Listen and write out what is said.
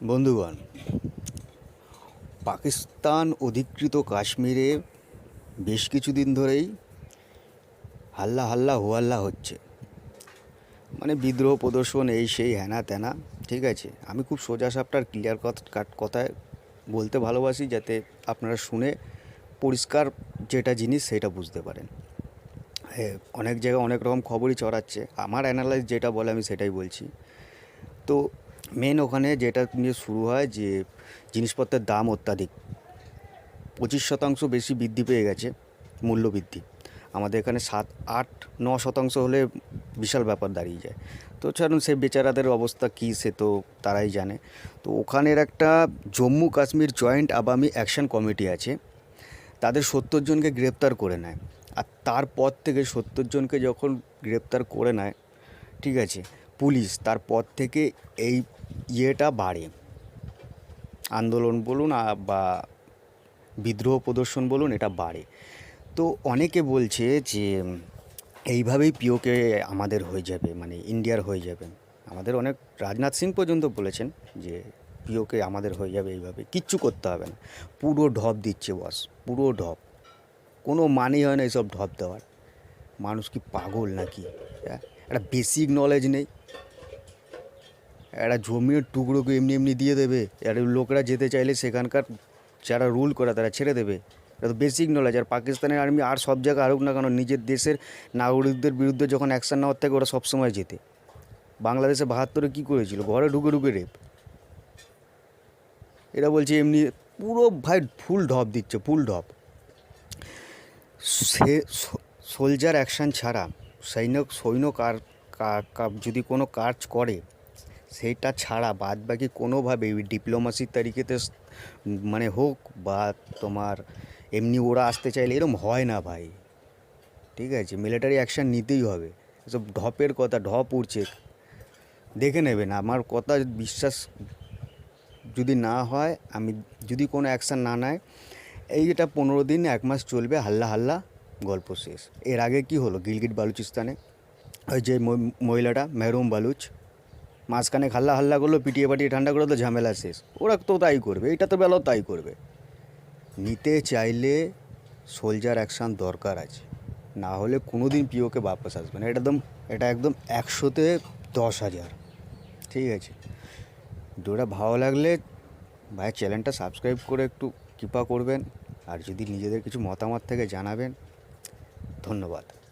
বন্ধুগণ, পাকিস্তান অধিকৃত কাশ্মীরে বেশ কিছুদিন ধরেই হাল্লা হাল্লা হোয়াল্লা হচ্ছে। মানে বিদ্রোহ প্রদর্শন এই সেই হ্যানা ত্যানা ঠিক আছে? আমি খুব সোজা সাপটার ক্লিয়ার কথায় বলতে ভালোবাসি যাতে আপনারা শুনে পরিষ্কার যেটা জিনিস সেটা বুঝতে পারেন। অনেক জায়গায় অনেক রকম খবরই চড়াচ্ছে। আমার অ্যানালাইজ যেটা বলে আমি সেটাই বলছি। তো মেন ওখানে যেটা নিয়ে শুরু হয় যে জিনিসপত্রের দাম অত্যাধিক। পঁচিশ শতাংশ বেশি বৃদ্ধি পেয়ে গেছে, মূল্য বৃদ্ধি। আমাদের এখানে সাত, আট, ন শতাংশ হলে বিশাল ব্যাপার দাঁড়িয়ে যায়। তো ছাড়ুন সে বেচারাদের অবস্থা কী সে তো তারাই জানে। তো ওখানের একটা Jammu Kashmir joint Awami action committee আছে, তাদের সত্তর জনকে গ্রেপ্তার করে নেয়। আর তারপর থেকে সত্তর জনকে যখন গ্রেপ্তার করে নেয়, ঠিক আছে পুলিশ তারপর থেকে এই ইয়েটা বাড়ে। আন্দোলন বলুন বা বিদ্রোহ প্রদর্শন বলুন এটা বাড়ে। তো অনেকে বলছে যে, এইভাবেই পিওকে আমাদের হয়ে যাবে মানে ইন্ডিয়ার হয়ে যাবে। আমাদের অনেক, রাজনাথ সিং পর্যন্ত বলেছেন যে, পিওকে আমাদের হয়ে যাবে এইভাবে, কিচ্ছু করতে হবে না। পুরো ঢপ দিচ্ছে বস, পুরো ঢপ। কোনো মানেই হয় না এইসব ঢপ দেওয়ার। মানুষ কি পাগল নাকি হ্যাঁ? একটা বেসিক নলেজ নেই। একটা জমির টুকরোকে এমনি এমনি দিয়ে দেবে। আর লোকরা যেতে চাইলে সেখানকার যারা রুল করে তারা ছেড়ে দেবে। এটা তো বেসিক নলেজ আর পাকিস্তানের আর্মি আর সব জায়গায় আরুক না কেন, নিজের দেশের নাগরিকদের বিরুদ্ধে যখন অ্যাকশন নেওয়ার থেকে ওরা সবসময় যেতে বাংলাদেশে বাহাত্তরে কী করেছিল? ঘরে ঢুকে ঢুকে রেপ এরা বলছে এমনি পুরো ভাই ফুল ঢপ দিচ্ছে ফুল ঢপ। সে সোলজার অ্যাকশন ছাড়া সৈন্য সৈন্য কার যদি কোনো কাজ করে সেইটা ছাড়া বাদ বাকি কোনোভাবে ডিপ্লোমাসির তারিখেতে মানে হোক বা তোমার এমনি ওরা আসতে চাইলে এরকম হয় না ভাই। ঠিক আছে মিলিটারি অ্যাকশান নিতেই হবে। এসব ঢপের কথা, ঢপ উঠছে দেখে নেবেন, আমার কথা বিশ্বাস যদি না হয়, আমি যদি কোনো অ্যাকশান না নেয় এই যেটা পনেরো দিন, এক মাস চলবে, হাল্লা হাল্লা। গল্প শেষ। এর আগে কি হলো? গিলগিট বালুচিস্তানে ওই যে মহিলাটা, মেহরুম বালুচ, মাঝখানে হাল্লা হাল্লা করল, পিটিয়ে পাটিয়ে ঠান্ডা করে তো ঝামেলা শেষ। ওরা তো তাই করবে, এটা তো বেলাও তাই করবে। নিতে চাইলে সোলজার অ্যাকশান দরকার আছে। না হলে কোনো দিন পিওকে বাপস আসবে না। এটা একদম এটা একদম একশোতে দশ হাজার। ঠিক আছে? ভিডিওটা ভালো লাগলে ভাই চ্যানেলটা সাবস্ক্রাইব করে একটু কৃপা করবেন। আর যদি নিজেদের কিছু মতামত থেকে জানাবেন। ধন্যবাদ।